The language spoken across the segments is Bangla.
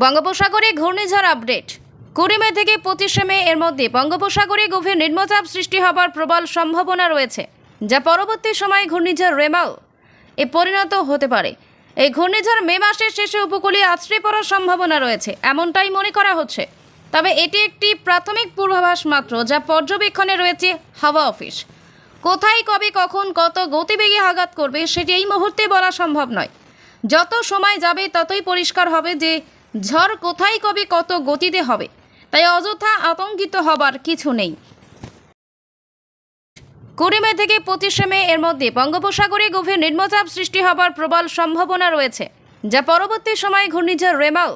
বঙ্গোপসাগরে ঘূর্ণিঝড় আপডেট। কুড়ি মে থেকে পঁচিশে মে এর মধ্যে বঙ্গোপসাগরে গভীর নিম্নচাপ সৃষ্টি হবার প্রবল সম্ভাবনা রয়েছে, যা পরবর্তী সময়ে ঘূর্ণিঝড় রেমাল এ পরিণত হতে পারে। এই ঘূর্ণিঝড় মে মাসের শেষে উপকূলে আছড়ে পড়ার সম্ভাবনা রয়েছে, এমনটাই মনে করা হচ্ছে। তবে এটি একটি প্রাথমিক পূর্বাভাস মাত্র, যা পর্যবেক্ষণে রয়েছে হাওয়া অফিস। কোথায়, কবে, কখন, কত গতিবেগে আঘাত করবে, সেটি এই মুহূর্তে বলা সম্ভব নয়। যত সময় যাবে, ততই পরিষ্কার হবে যে ঝড় কোথায় কবে কত গতিতে হবে? তাই অযথা আতঙ্কিত হবার কিছু নেই। কুড়ি থেকে পঁচিশে মে এর মধ্যে বঙ্গোপসাগরে গভীর নিম্নচাপ সৃষ্টি হবার প্রবল সম্ভাবনা রয়েছে, যা পরবর্তী সময়ে ঘূর্ণিঝড় রেমাল,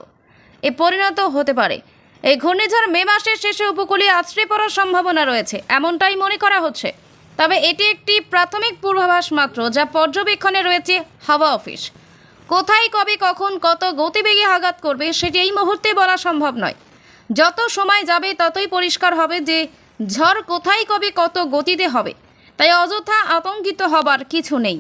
এ পরিণত হতে পারে। এই ঘূর্ণিঝড় মে মাসের শেষে উপকূলে আছড়ে পড়ার সম্ভাবনা রয়েছে, এমনটাই মনে করা হচ্ছে। তবে এটি একটি প্রাথমিক পূর্বাভাস মাত্র, যা পর্যবেক্ষণে রয়েছে হাওয়া অফিস। কোথায়, কবে, কখন, কত গতিবেগে আঘাত করবে সেটি এই মুহূর্তে বলা সম্ভব নয়। যত সময় যাবে ততই পরিষ্কার হবে যে ঝড় কোথায়, কবে, কত গতিতে হবে। তাই অযথা আতঙ্কিত হবার কিছু নেই।